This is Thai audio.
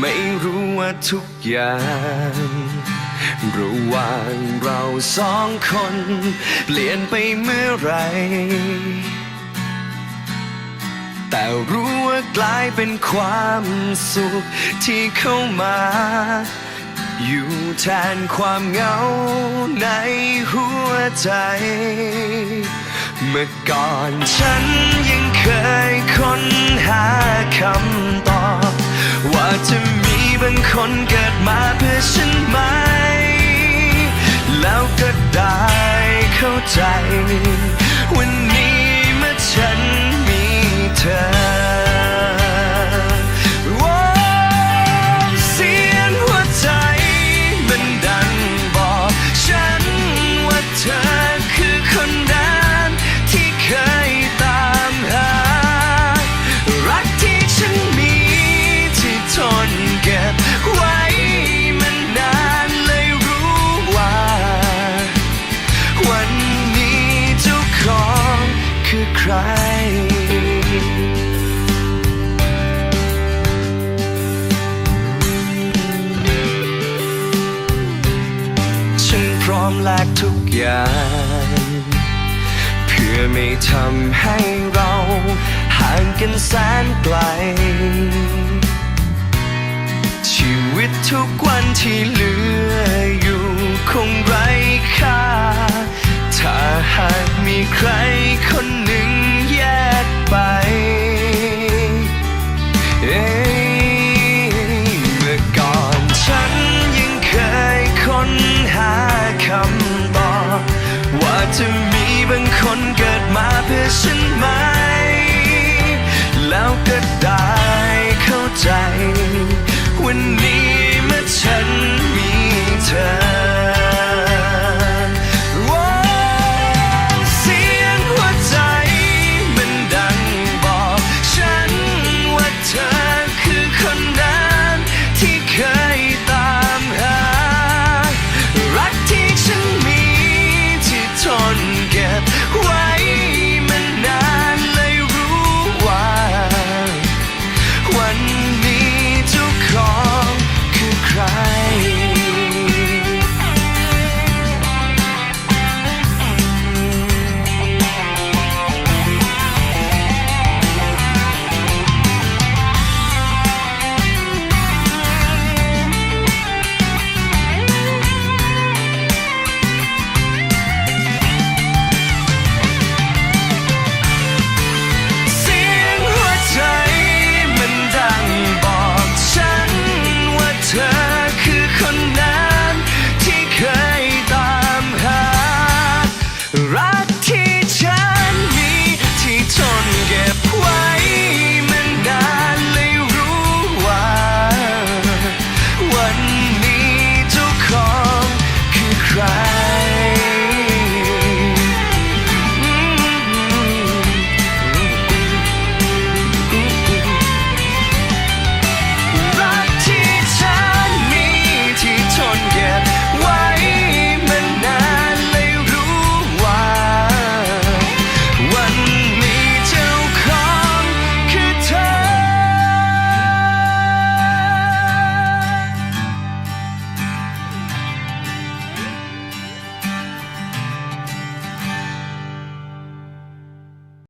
ไม่รู้ว่าทุกอย่างระหว่างเราสองคน เปลี่ยนไปเมื่อไร แต่รู้ว่ากลายเป็นความสุขที่เข้ามา อยู่แทนความเหงาในหัวใจ เมื่อก่อนฉันยังเคยค้นหาคำตอบ จะมีบางคนเกิดมาเพื่อฉันไหม แล้วก็ได้เข้าใจวัน คือใครฉันพร้อมแลกทุกอย่าง เพื่อไม่ทำให้เราห่างกันแสนไกล ชีวิตทุกวันที่เหลืออยู่คงไร้ค่า ถ้าหากมีใครคน คนเกิดมาเพื่อฉันไหม แล้วก็ได้เข้าใจ